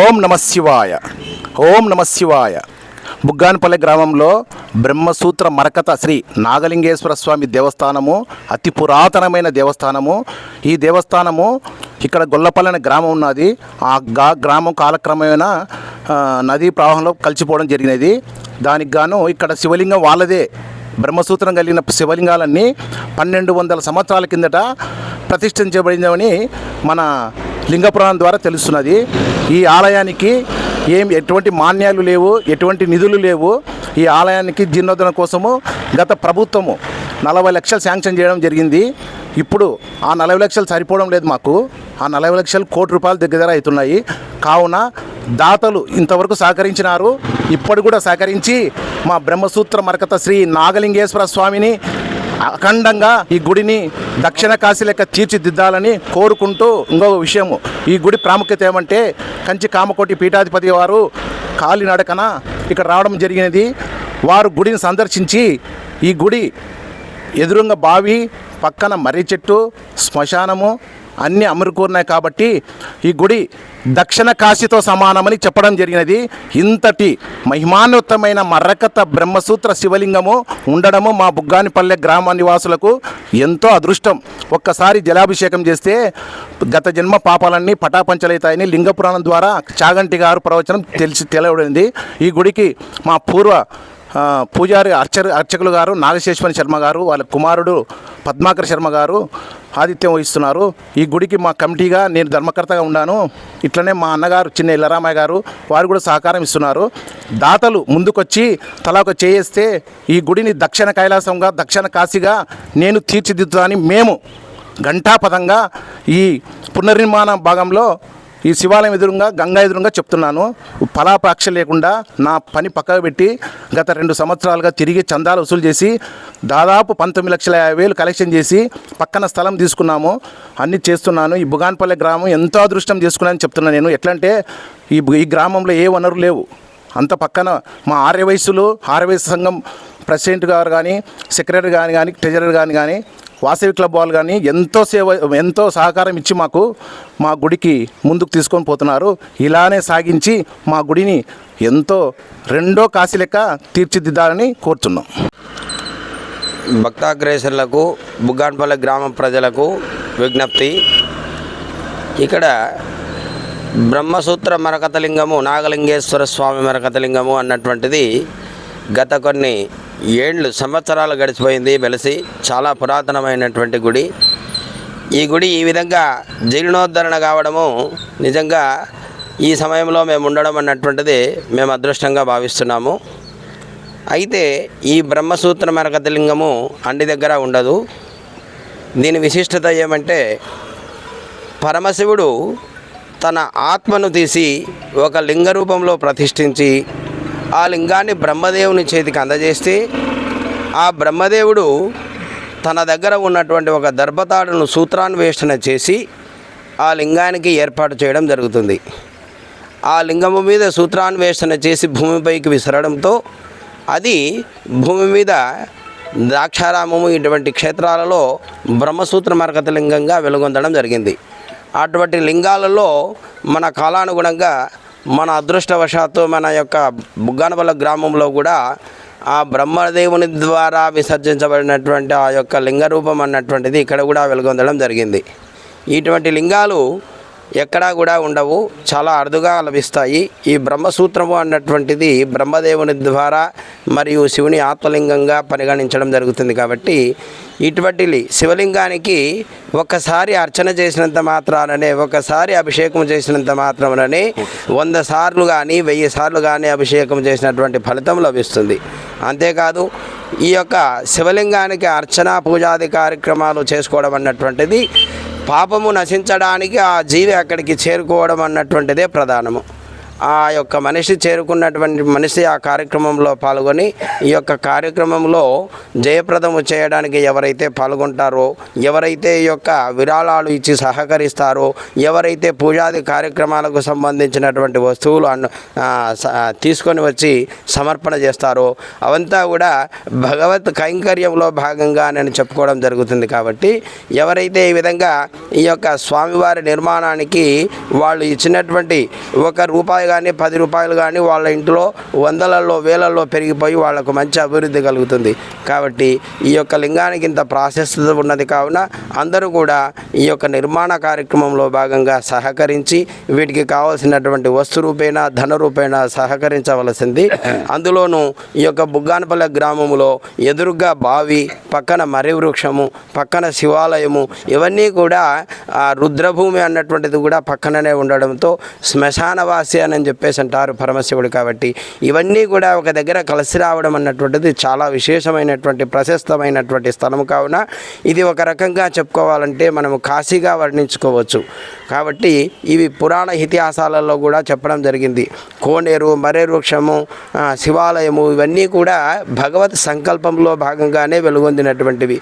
ఓం నమ శివాయ. ఓం నమ శివాయ. బుగ్గానపల్లి గ్రామంలో బ్రహ్మసూత్ర మరకత శ్రీ నాగలింగేశ్వర స్వామి దేవస్థానము అతి పురాతనమైన దేవస్థానము. ఈ దేవస్థానము ఇక్కడ గొల్లపల్లి అనే గ్రామం ఉన్నది. ఆ గా గ్రామం కాలక్రమేణా నదీ ప్రవాహంలో కలిసిపోవడం జరిగినది. దానికి గాను ఇక్కడ శివలింగం వాళ్ళదే. బ్రహ్మసూత్రం కలిగిన శివలింగాలన్నీ పన్నెండు వందల సంవత్సరాల కిందట ప్రతిష్ఠించబడిందని మన లింగ పురాణం ద్వారా తెలుస్తున్నది. ఈ ఆలయానికి ఏం ఎటువంటి మాన్యాలు లేవు ఎటువంటి నిధులు లేవు. ఈ ఆలయానికి జీర్ణోద్ధరణ కోసము గత ప్రభుత్వము నలభై లక్షలు శాంక్షన్ చేయడం జరిగింది. ఇప్పుడు ఆ నలభై లక్షలు సరిపోవడం లేదు మాకు. ఆ నలభై లక్షలు కోటి రూపాయలు దగ్గర దగ్గర అవుతున్నాయి. కావున దాతలు ఇంతవరకు సహకరించినారు. ఇప్పటి కూడా సహకరించి మా బ్రహ్మసూత్ర మరకత శ్రీ నాగలింగేశ్వర స్వామిని అఖండంగా ఈ గుడిని దక్షిణ కాశీ లెక్క తీర్చిదిద్దాలని కోరుకుంటూ ఇంకొక విషయము ఈ గుడి ప్రాముఖ్యత ఏమంటే కంచి కామకోటి పీఠాధిపతి వారు కాలినడకన ఇక్కడ రావడం జరిగినది. వారు గుడిని సందర్శించి ఈ గుడి ఎదురుంగా బావి పక్కన మర్రి చెట్టు శ్మశానము అన్నీ అమరుకూరినాయి కాబట్టి ఈ గుడి దక్షిణ కాశీతో సమానమని చెప్పడం జరిగినది. ఇంతటి మహిమాన్వితమైన మర్రకత బ్రహ్మసూత్ర శివలింగము ఉండడము మా బుగ్గానిపల్లె గ్రామ నివాసులకు ఎంతో అదృష్టం. ఒక్కసారి జలాభిషేకం చేస్తే గత జన్మ పాపాలన్నీ పటాపంచలవుతాయని లింగ పురాణం ద్వారా చాగంటి గారు ప్రవచనం తెలిసి తెలవడింది ఈ గుడికి మా పూర్వ పూజారి అర్చ అర్చకులు గారు నాగశేశ్వరి శర్మ గారు వాళ్ళ కుమారుడు పద్మాకర్ శర్మ గారు ఆతిథ్యం వహిస్తున్నారు. ఈ గుడికి మా కమిటీగా నేను ధర్మకర్తగా ఉన్నాను. ఇట్లనే మా అన్నగారు చిన్న ఇల్లరామయ్య గారు వారు కూడా సహకారం ఇస్తున్నారు. దాతలు ముందుకొచ్చి తలా ఒక చేయేస్తే ఈ గుడిని దక్షిణ కైలాసంగా దక్షిణ కాశీగా నేను తీర్చిదిద్దుతానని మేము ఘంటాపథంగా ఈ పునర్నిర్మాణ భాగంలో ఈ శివాలయం ఎదురుగా గంగా ఎదురుగా చెప్తున్నాను. ఫలాపాక్ష లేకుండా నా పని పక్కకు పెట్టి గత రెండు సంవత్సరాలుగా తిరిగి చందాలు వసూలు చేసి దాదాపు పంతొమ్మిది లక్షల యాభై వేలు కలెక్షన్ చేసి పక్కన స్థలం తీసుకున్నాము. అన్ని చేస్తున్నాను. ఈ బుగాన్పల్లె గ్రామం ఎంతో అదృష్టం చేసుకున్నానని చెప్తున్నాను నేను. ఎట్లా అంటే ఈ ఈ గ్రామంలో ఏ వనరు లేవు. అంత పక్కన మా ఆర్యవయస్సులు ఆర్యవయస్సు సంఘం ప్రెసిడెంట్ గారు కానీ సెక్రటరీ కానీ కానీ ట్రెజరర్ కానీ కానీ వాసవి క్లబ్ వాళ్ళు కానీ ఎంతో సేవ ఎంతో సహకారం ఇచ్చి మాకు మా గుడికి ముందుకు తీసుకొని పోతున్నారు. ఇలానే సాగించి మా గుడిని ఎంతో రెండో కాశీ లెక్క తీర్చిదిద్దాలని కోరుతున్నాం. భక్తాగ్రేసర్లకు బుగ్గాన్పల్లి గ్రామ ప్రజలకు విజ్ఞప్తి. ఇక్కడ బ్రహ్మసూత్ర మరకతలింగము నాగలింగేశ్వర స్వామి మరకతలింగము అన్నటువంటిది గత కొన్ని ఏండ్లు సంవత్సరాలు గడిచిపోయింది వెలిసి. చాలా పురాతనమైనటువంటి గుడి. ఈ గుడి ఈ విధంగా జీర్ణోద్ధరణ కావడము నిజంగా ఈ సమయంలో మేము ఉండడం అన్నటువంటిది మేము అదృష్టంగా భావిస్తున్నాము. అయితే ఈ బ్రహ్మసూత్ర మరకతలింగము అన్ని దగ్గర ఉండదు. దీని విశిష్టత ఏమంటే పరమశివుడు తన ఆత్మను తీసి ఒక లింగ రూపంలో ప్రతిష్ఠించి ఆ లింగాన్ని బ్రహ్మదేవుని చేతికి అందజేస్తే ఆ బ్రహ్మదేవుడు తన దగ్గర ఉన్నటువంటి ఒక దర్భతాడును సూత్రాన్వేషణ చేసి ఆ లింగానికి ఏర్పాటు చేయడం జరుగుతుంది. ఆ లింగము మీద సూత్రాన్వేషణ చేసి భూమిపైకి విసరడంతో అది భూమి మీద ద్రాక్షారామము ఇటువంటి క్షేత్రాలలో బ్రహ్మసూత్ర మరకత లింగంగా వెలుగొందడం జరిగింది. అటువంటి లింగాలలో మన కాలానుగుణంగా మన అదృష్టవశాత్తు మన యొక్క బుగ్గానపల్ల గ్రామంలో కూడా ఆ బ్రహ్మదేవుని ద్వారా విసర్జించబడినటువంటి ఆ యొక్క లింగ రూపం అన్నటువంటిది ఇక్కడ కూడా వెలుగొందడం జరిగింది. ఇటువంటి లింగాలు ఎక్కడా కూడా ఉండవు చాలా అరుదుగా లభిస్తాయి. ఈ బ్రహ్మసూత్రము అన్నటువంటిది బ్రహ్మదేవుని ద్వారా మరియు శివుని ఆత్మలింగంగా పరిగణించడం జరుగుతుంది కాబట్టి ఇటువంటి శివలింగానికి ఒకసారి అర్చన చేసినంత మాత్రాననే ఒకసారి అభిషేకం చేసినంత మాత్రమనే వంద సార్లు కానీ వెయ్యి సార్లు కానీ అభిషేకం చేసినటువంటి ఫలితం లభిస్తుంది. అంతేకాదు ఈ యొక్క శివలింగానికి అర్చన పూజాది కార్యక్రమాలు చేసుకోవడం అన్నటువంటిది పాపము నశించడానికి ఆ జీవి అక్కడికి చేరుకోవడం అన్నటువంటిదే ప్రధానము. ఆ యొక్క మనిషి చేరుకున్నటువంటి మనిషి ఆ కార్యక్రమంలో పాల్గొని ఈ యొక్క కార్యక్రమంలో జయప్రదము చేయడానికి ఎవరైతే పాల్గొంటారో ఎవరైతే ఈ యొక్క విరాళాలు ఇచ్చి సహకరిస్తారో ఎవరైతే పూజాది కార్యక్రమాలకు సంబంధించినటువంటి వస్తువులు అన్న స- తీసుకొని వచ్చి సమర్పణ చేస్తారో అవంతా కూడా భగవత్ కైంకర్యంలో భాగంగా నేను చెప్పుకోవడం జరుగుతుంది కాబట్టి ఎవరైతే ఈ విధంగా ఈ యొక్క స్వామివారి నిర్మాణానికి వాళ్ళు ఇచ్చినటువంటి ఒక రూపాయి కానీ పది రూపాయలు కానీ వాళ్ళ ఇంట్లో వందలలో వేలల్లో పెరిగిపోయి వాళ్ళకు మంచి అభివృద్ధి కలుగుతుంది. కాబట్టి ఈ యొక్క లింగానికి ఇంత ప్రాశస్త్యత ఉన్నది కావున అందరూ కూడా ఈ యొక్క నిర్మాణ కార్యక్రమంలో భాగంగా సహకరించి వీటికి కావాల్సినటువంటి వస్తు రూపేణ ధన రూపేణ సహకరించవలసింది. అందులోనూ ఈ యొక్క బుగ్గానపల్లె గ్రామంలో ఎదురుగా బావి పక్కన మర్రి వృక్షము పక్కన శివాలయము ఇవన్నీ కూడా రుద్రభూమి అన్నటువంటిది కూడా పక్కననే ఉండడంతో శ్మశానవాసి అనే అని చెప్పేసి అంటారు పరమశివుడు కాబట్టి. ఇవన్నీ కూడా ఒక దగ్గర కలిసి రావడం అన్నటువంటిది చాలా విశేషమైనటువంటి ప్రశస్తమైనటువంటి స్థలం కావున ఇది ఒక రకంగా చెప్పుకోవాలంటే మనము కాశీగా వర్ణించుకోవచ్చు. కాబట్టి ఇవి పురాణ ఇతిహాసాలలో కూడా చెప్పడం జరిగింది. కోనేరు మరే వృక్షము శివాలయము ఇవన్నీ కూడా భగవత్ సంకల్పంలో భాగంగానే వెలుగొందినటువంటివి.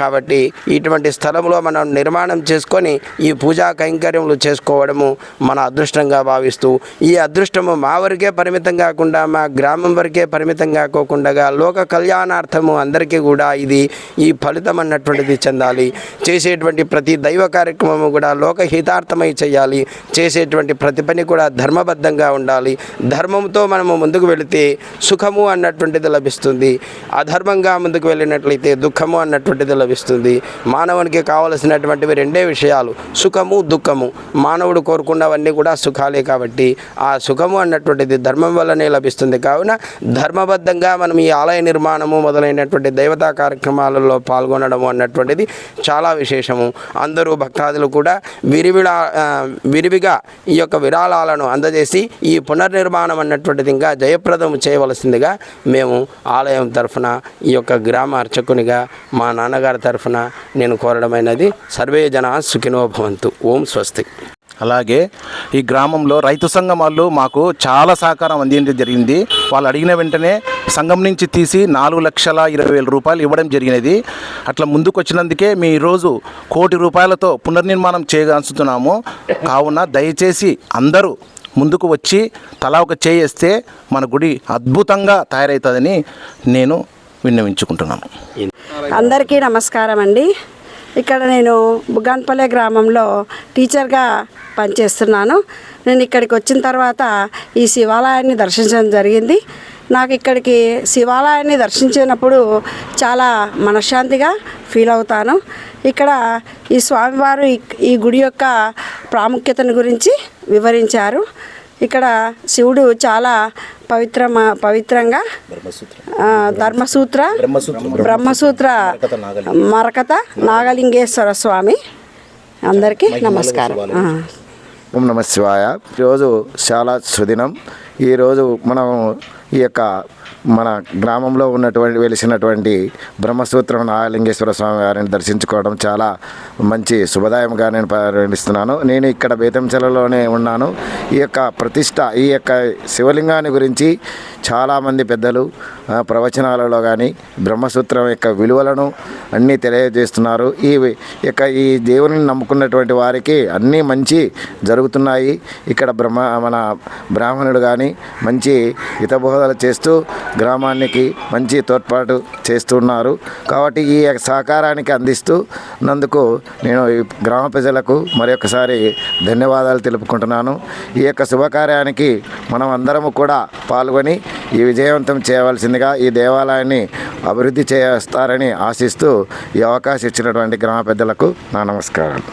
కాబట్టి ఇటువంటి స్థలంలో మనం నిర్మాణం చేసుకొని ఈ పూజా కైంకర్యములు చేసుకోవడము మన అదృష్టంగా భావిస్తూ ఈ ఈ అదృష్టము మా వరకే పరిమితం కాకుండా మా గ్రామం వరకే పరిమితం కాకోకుండా లోక కళ్యాణార్థము అందరికీ కూడా ఇది ఈ ఫలితం అన్నటువంటిది చెందాలి. చేసేటువంటి ప్రతి దైవ కార్యక్రమము కూడా లోకహితార్థమై చేయాలి. చేసేటువంటి ప్రతి పని కూడా ధర్మబద్ధంగా ఉండాలి. ధర్మంతో మనము ముందుకు వెళితే సుఖము అన్నటువంటిది లభిస్తుంది. అధర్మంగా ముందుకు వెళ్ళినట్లయితే దుఃఖము అన్నటువంటిది లభిస్తుంది. మానవునికి కావలసినటువంటివి రెండే విషయాలు. సుఖము దుఃఖము. మానవుడు కోరుకున్నవన్నీ కూడా సుఖాలే కాబట్టి ఆ సుఖము అన్నటువంటిది ధర్మం వల్లనే లభిస్తుంది. కావున ధర్మబద్ధంగా మనం ఈ ఆలయ నిర్మాణము మొదలైనటువంటి దేవతా కార్యక్రమాలలో పాల్గొనడము అన్నటువంటిది చాలా విశేషము. అందరూ భక్తాదులు కూడా విరివిడా విరివిగా ఈ యొక్క విరాళాలను అందజేసి ఈ పునర్నిర్మాణం అన్నటువంటిది ఇంకా జయప్రదం చేయవలసిందిగా మేము ఆలయం తరఫున ఈ యొక్క గ్రామ అర్చకునిగా మా నాన్నగారి తరఫున నేను కోరడమైనది. సర్వే జన సుఖినో భవంతు. ఓం స్వస్తి. అలాగే ఈ గ్రామంలో రైతు సంఘం వాళ్ళు మాకు చాలా సహకారం అందించడం జరిగింది. వాళ్ళు అడిగిన వెంటనే సంఘం నుంచి తీసి నాలుగు లక్షల ఇరవై వేల రూపాయలు ఇవ్వడం జరిగినది. అట్లా ముందుకు వచ్చినందుకే మీ ఈరోజు కోటి రూపాయలతో పునర్నిర్మాణం చేయగలుగుతున్నాము కావున దయచేసి అందరూ ముందుకు వచ్చి తలా ఒక చేయేస్తే మన గుడి అద్భుతంగా తయారవుతుందని నేను విన్నవించుకుంటున్నాను. అందరికీ నమస్కారం అండి ఇక్కడ నేను బుగ్గాన్పల్లె గ్రామంలో టీచర్గా పనిచేస్తున్నాను. నేను ఇక్కడికి వచ్చిన తర్వాత ఈ శివాలయాన్ని దర్శించడం జరిగింది. నాకు ఇక్కడికి శివాలయాన్ని దర్శించినప్పుడు చాలా మనశ్శాంతిగా ఫీల్ అవుతాను. ఇక్కడ ఈ స్వామివారు ఈ గుడి యొక్క ప్రాముఖ్యతను గురించి వివరించారు. ఇక్కడ శివుడు చాలా పవిత్ర పవిత్రంగా ధర్మసూత్ర బ్రహ్మసూత్ర. మరకత నాగలింగేశ్వర స్వామి అందరికీ నమస్కారం. ఓం నమ శివాయ. ఈరోజు చాలా సుదినం ఈరోజు మనం ఈ యొక్క మన గ్రామంలో ఉన్నటువంటి వెలిసినటువంటి బ్రహ్మసూత్రం ఆలింగేశ్వర స్వామి వారిని దర్శించుకోవడం చాలా మంచి శుభదాయంగా నేను పరిగణిస్తున్నాను. నేను ఇక్కడ బేతంచెలలోనే ఉన్నాను. ఈ యొక్క ప్రతిష్ట ఈ యొక్క శివలింగాన్ని గురించి చాలామంది పెద్దలు ప్రవచనాలలో కానీ బ్రహ్మసూత్రం యొక్క విలువలను అన్నీ తెలియజేస్తున్నారు. ఈ యొక్క ఈ దేవుని నమ్ముకున్నటువంటి వారికి అన్నీ మంచి జరుగుతున్నాయి. ఇక్కడ బ్రహ్మ మన బ్రాహ్మణుడు కానీ మంచి హితబోధలు చేస్తూ గ్రామానికి మంచి తోడ్పాటు చేస్తున్నారు. కాబట్టి ఈ యొక్క సహకారానికి అందిస్తూ నందుకు నేను ఈ గ్రామ ప్రజలకు మరొకసారి ధన్యవాదాలు తెలుపుకుంటున్నాను. ఈ యొక్క శుభకార్యానికి మనం అందరము కూడా పాల్గొని ఈ విజయవంతం చేయవలసింది చేయవలసిందిగా ఈ దేవాలయాన్ని అభివృద్ధి చేస్తారని ఆశిస్తూ ఈ అవకాశం ఇచ్చినటువంటి గ్రామ పెద్దలకు నా నమస్కారాలు.